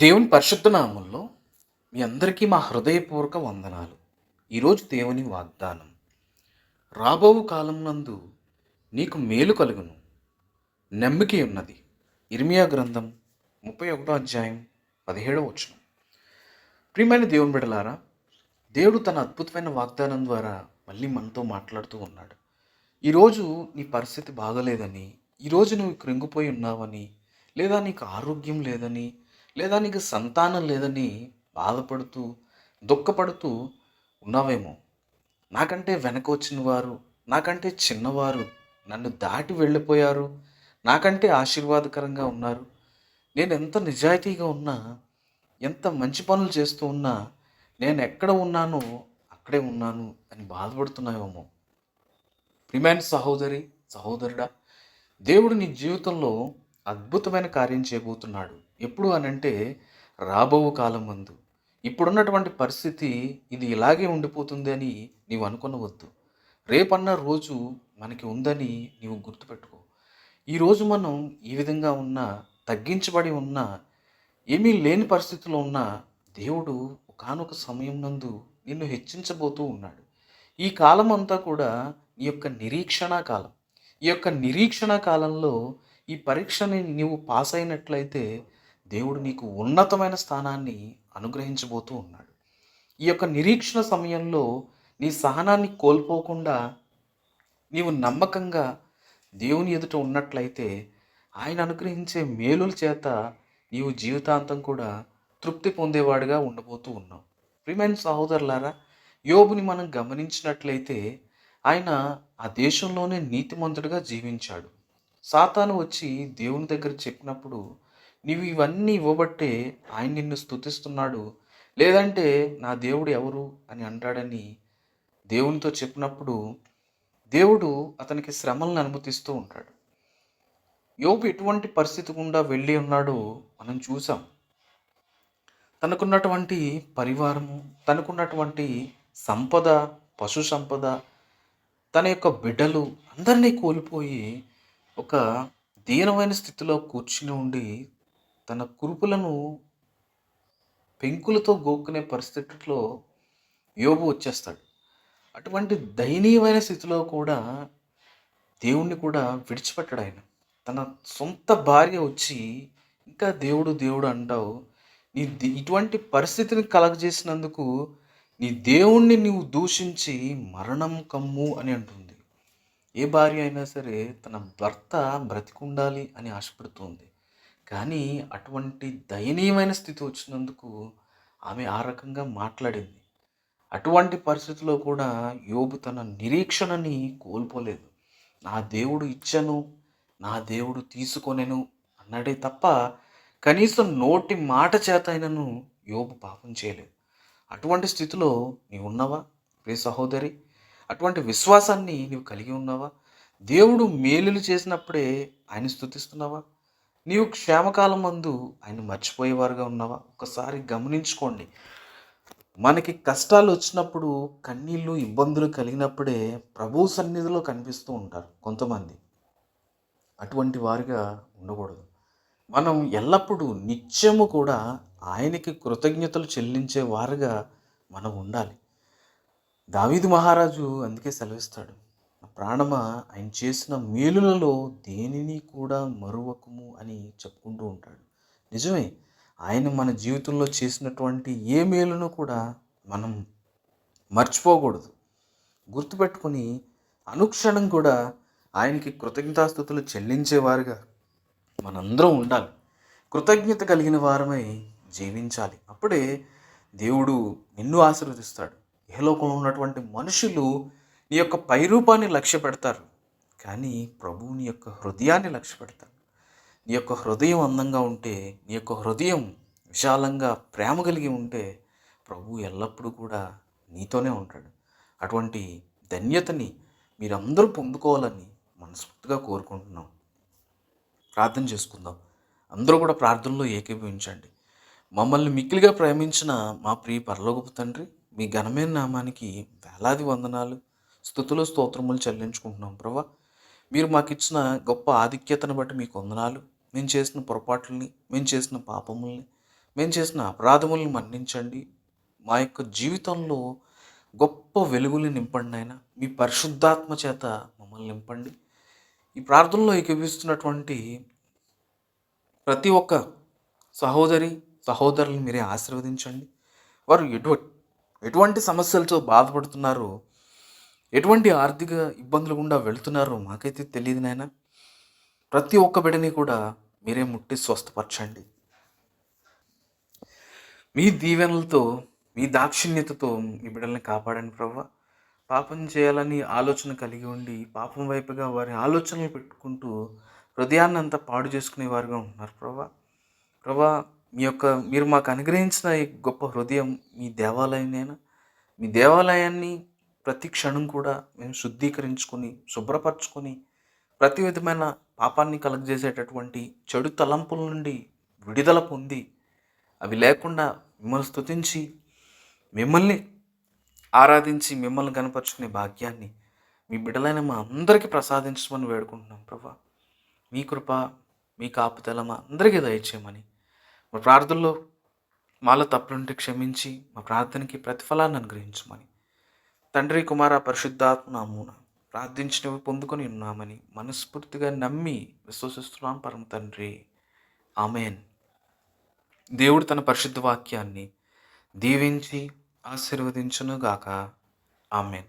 దేవుని పరిశుద్ధ నామంలో మీ అందరికీ మా హృదయపూర్వక వందనాలు. ఈరోజు దేవుని వాగ్దానం. రాబో కాలం నందు నీకు మేలు కలుగును. నమ్మిక ఉన్నది. ఇర్మియా గ్రంథం ముప్పై ఒకటో అధ్యాయం పదిహేడవ వచనం. ప్రియమైన దేవుని బిడలారా దేవుడు తన అద్భుతమైన వాగ్దానం ద్వారా మళ్ళీ మనతో మాట్లాడుతూ ఉన్నాడు. ఈరోజు నీ పరిస్థితి బాగలేదని ఈరోజు నువ్వు కృంగిపోయి ఉన్నావని లేదా నీకు ఆరోగ్యం లేదని లేదా నీకు సంతానం లేదని బాధపడుతూ దుఃఖపడుతూ ఉన్నావేమో. నాకంటే వెనక వచ్చిన వారు నాకంటే చిన్నవారు నన్ను దాటి వెళ్ళిపోయారు. నాకంటే ఆశీర్వాదకరంగా ఉన్నారు. నేను ఎంత నిజాయితీగా ఉన్నా ఎంత మంచి పనులు చేస్తూ ఉన్నా నేను ఎక్కడ ఉన్నానో అక్కడే ఉన్నాను అని బాధపడుతున్నావేమో. ప్రిమాన్ సహోదరి సహోదరుడా దేవుడు నీ జీవితంలో అద్భుతమైన కార్యం చేయబోతున్నాడు. ఎప్పుడు అనంటే రాబో కాలం ముందు ఇప్పుడున్నటువంటి పరిస్థితి ఇది ఇలాగే ఉండిపోతుంది అని నీవు అనుకునవద్దు. రేపన్న రోజు మనకి ఉందని నీవు గుర్తుపెట్టుకో. ఈరోజు మనం ఈ విధంగా ఉన్నా తగ్గించబడి ఉన్నా ఏమీ లేని పరిస్థితిలో ఉన్నా దేవుడు ఒకానొక సమయం నందు నిన్ను హెచ్చించబోతూ ఉన్నాడు. ఈ కాలం అంతా కూడా నీ యొక్క నిరీక్షణ కాలం. ఈ యొక్క నిరీక్షణ కాలంలో ఈ పరీక్షని నీవు పాస్ అయినట్లయితే దేవుడు నీకు ఉన్నతమైన స్థానాన్ని అనుగ్రహించబోతూ ఉన్నాడు. ఈ యొక్క నిరీక్షణ సమయంలో నీ సహనాన్ని కోల్పోకుండా నీవు నమ్మకంగా దేవుని ఎదుట ఉన్నట్లయితే ఆయన అనుగ్రహించే మేలుల చేత నీవు జీవితాంతం కూడా తృప్తి పొందేవాడిగా ఉండబోతూ ఉన్నావు. ప్రియమైన సహోదరులారా యోబుని మనం గమనించినట్లయితే ఆయన ఆ దేశంలోనే నీతిమంతుడిగా జీవించాడు. సాతాను వచ్చి దేవుని దగ్గర చెప్పినప్పుడు నీవు ఇవన్నీ ఇవ్వబట్టే ఆయన నిన్ను స్తుతిస్తున్నాడు. లేదంటే నా దేవుడు ఎవరు? అని అంటాడని దేవునితో చెప్పినప్పుడు దేవుడు అతనికి శ్రమలను అనుమతిస్తూ ఉంటాడు. యోబు ఎటువంటి పరిస్థితి గుండా వెళ్ళి ఉన్నాడో మనం చూసాం. తనకున్నటువంటి పరివారము తనకున్నటువంటి సంపద పశు సంపద తన యొక్క బిడ్డలు అందరినీ కోల్పోయి ఒక దీనమైన స్థితిలో కూర్చుని ఉండి తన కురుపులను పెంకులతో గోక్కునే పరిస్థితిలో యోబు వచ్చేస్తాడు. అటువంటి దయనీయమైన స్థితిలో కూడా దేవుణ్ణి కూడా విడిచిపెట్టాడు ఆయన. తన సొంత భార్య వచ్చి ఇంకా దేవుడు దేవుడు అంటావు. నీ ఇటువంటి పరిస్థితిని కలగజేసినందుకు నీ దేవుణ్ణి నీవు దూషించి మరణం కమ్ము అని అంటుంది. ఏ భార్య అయినా సరే తన భర్త బ్రతికుండాలి అని ఆశపడుతుంది. కానీ అటువంటి దయనీయమైన స్థితి వచ్చినందుకు ఆమె ఆ రకంగా మాట్లాడింది. అటువంటి పరిస్థితిలో కూడా యోబు తన నిరీక్షణని కోల్పోలేదు. నా దేవుడు ఇచ్చను నా దేవుడు తీసుకొనెను అన్నాడే తప్ప కనీసం నోటి మాట చేత అయినను యోబు పాపం చేయలేదు. అటువంటి స్థితిలో నీ ఉన్నవా ప్రియ సహోదరి అటువంటి విశ్వాసాన్ని నీవు కలిగి ఉన్నావా? దేవుడు మేలులు చేసినప్పుడే ఆయన స్థుతిస్తున్నావా? నీవు క్షేమకాలం మందు ఆయన మర్చిపోయేవారుగా ఉన్నావా? ఒకసారి గమనించుకోండి. మనకి కష్టాలు వచ్చినప్పుడు కన్నీళ్ళు ఇబ్బందులు కలిగినప్పుడే ప్రభు సన్నిధిలో కనిపిస్తూ ఉంటారు కొంతమంది. అటువంటి వారిగా ఉండకూడదు. మనం ఎల్లప్పుడూ నిత్యము కూడా ఆయనకి కృతజ్ఞతలు చెల్లించే వారుగా మనం ఉండాలి. దావీదు మహారాజు అందుకే సెలవిస్తాడు "నా ప్రాణమా ఆయన చేసిన మేలులలో దేనిని కూడా మరువకము అని చెప్పుకుంటూ ఉంటాడు. నిజమే ఆయన మన జీవితంలో చేసినటువంటి ఏ మేలును కూడా మనం మర్చిపోకూడదు. గుర్తుపెట్టుకొని అనుక్షణం కూడా ఆయనకి కృతజ్ఞతాస్థుతులు చెల్లించేవారుగా మనందరం ఉండాలి. కృతజ్ఞత కలిగిన వారమై జీవించాలి. అప్పుడే దేవుడు నిన్ను ఆశీర్వదిస్తాడు. లోకంలో ఉన్నటువంటి మనుషులు నీ యొక్క పైరూపాన్ని లక్ష్య పెడతారు. కానీ ప్రభువు నీ యొక్క హృదయాన్ని లక్ష్య పెడతారు. నీ యొక్క హృదయం అందంగా ఉంటే నీ యొక్క హృదయం విశాలంగా ప్రేమ కలిగి ఉంటే ప్రభు ఎల్లప్పుడూ కూడా నీతోనే ఉంటాడు. అటువంటి ధన్యతని మీరందరూ పొందుకోవాలని మనస్ఫూర్తిగా కోరుకుంటున్నాం. ప్రార్థన చేసుకుందాం. అందరూ కూడా ప్రార్థనలో ఏకీభవించండి. మమ్మల్ని మిక్కిలిగా ప్రేమించిన మా ప్రియ పరలోకపు తండ్రి మీ ఘనమైన నామానికి వేలాది వందనాలు స్థుతులు స్తోత్రములు చెల్లించుకుంటున్నాం ప్రభా. మీరు మాకు ఇచ్చిన గొప్ప ఆధిక్యతను బట్టి మీకు వందనాలు. మేము చేసిన పొరపాట్లని మేము చేసిన పాపముల్ని మేము చేసిన అపరాధములను మన్నించండి. మా యొక్క జీవితంలో గొప్ప వెలుగులు నింపండి ఆయన మీ పరిశుద్ధాత్మ చేత మమ్మల్ని నింపండి. ఈ ప్రార్థనలో ఏకీపిస్తున్నటువంటి ప్రతి ఒక్క సహోదరి సహోదరులను మీరే ఆశీర్వదించండి. వారు ఎటువంటి ఎటువంటి సమస్యలతో బాధపడుతున్నారో? ఎటువంటి ఆర్థిక ఇబ్బందులు గుండా వెళుతున్నారో? మాకైతే తెలియదు నాయన. ప్రతి ఒక్క బిడని కూడా మీరే ముట్టి స్వస్థపరచండి. మీ దీవెనలతో మీ దాక్షిణ్యతతో మీ బిడ్డల్ని కాపాడండి ప్రభా పాపం చేయాలని ఆలోచన కలిగి ఉండి పాపం వైపుగా వారి ఆలోచనలు పెట్టుకుంటూ హృదయాన్ని అంతా పాడు చేసుకునే వారుగా ఉంటున్నారు ప్రభా ప్రభా మీ యొక్క మీరు మాకు అనుగ్రహించిన ఈ గొప్ప హృదయం మీ దేవాలయమేనా? మీ దేవాలయాన్ని ప్రతి క్షణం కూడా మేము శుద్ధీకరించుకొని శుభ్రపరచుకొని ప్రతి విధమైన పాపాన్ని కలగజేసేటటువంటి చెడు తలంపుల నుండి విడుదల పొంది అవి లేకుండా మిమ్మల్ని స్థుతించి మిమ్మల్ని ఆరాధించి మిమ్మల్ని కనపరుచుకునే భాగ్యాన్ని మీ బిడ్డలైన మా అందరికీ ప్రసాదించమని వేడుకుంటున్నాం ప్రభా. మీ కృప మీ కాపుదల మా అందరికీ దయచేయమని మా ప్రార్థనలో మాలో తప్పులుంటే క్షమించి మా ప్రార్థనకి ప్రతిఫలాన్ని అనుగ్రహించమని. తండ్రి కుమార పరిశుద్ధాత్మ నామూన ప్రార్థించినవి పొందుకొని ఉన్నామని మనస్ఫూర్తిగా నమ్మి విశ్వసిస్తున్నాం. పరమ తండ్రి ఆమెన్. దేవుడు తన పరిశుద్ధ వాక్యాన్ని దీవించి ఆశీర్వదించునుగాక. ఆమెన్.